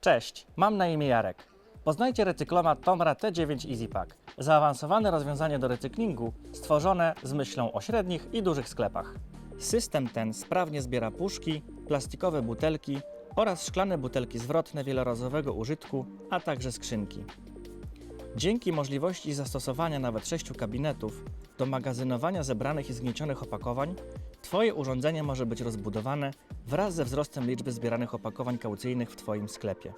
Cześć, mam na imię Jarek. Poznajcie recyklomat Tomra T9 EasyPack. Zaawansowane rozwiązanie do recyklingu stworzone z myślą o średnich i dużych sklepach. System ten sprawnie zbiera puszki, plastikowe butelki oraz szklane butelki zwrotne wielorazowego użytku, a także skrzynki. Dzięki możliwości zastosowania nawet sześciu kabinetów do magazynowania zebranych i zgniecionych opakowań, Twoje urządzenie może być rozbudowane wraz ze wzrostem liczby zbieranych opakowań kaucyjnych w Twoim sklepie.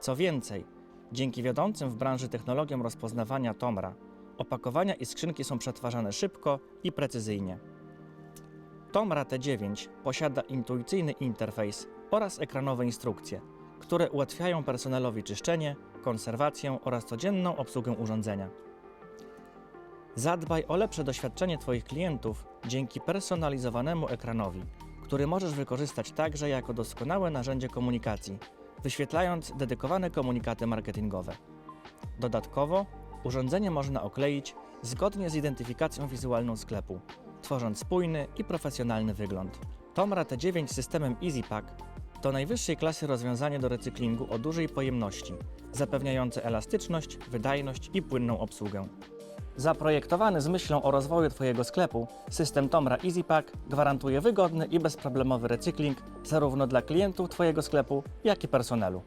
Co więcej, dzięki wiodącym w branży technologiom rozpoznawania Tomra, opakowania i skrzynki są przetwarzane szybko i precyzyjnie. Tomra T9 posiada intuicyjny interfejs oraz ekranowe instrukcje, które ułatwiają personelowi czyszczenie, konserwację oraz codzienną obsługę urządzenia. Zadbaj o lepsze doświadczenie Twoich klientów dzięki personalizowanemu ekranowi, który możesz wykorzystać także jako doskonałe narzędzie komunikacji, wyświetlając dedykowane komunikaty marketingowe. Dodatkowo urządzenie można okleić zgodnie z identyfikacją wizualną sklepu, tworząc spójny i profesjonalny wygląd. Tomra T9 z systemem EasyPack to najwyższej klasy rozwiązanie do recyklingu o dużej pojemności, zapewniające elastyczność, wydajność i płynną obsługę. Zaprojektowany z myślą o rozwoju Twojego sklepu, system Tomra EasyPack gwarantuje wygodny i bezproblemowy recykling zarówno dla klientów Twojego sklepu, jak i personelu.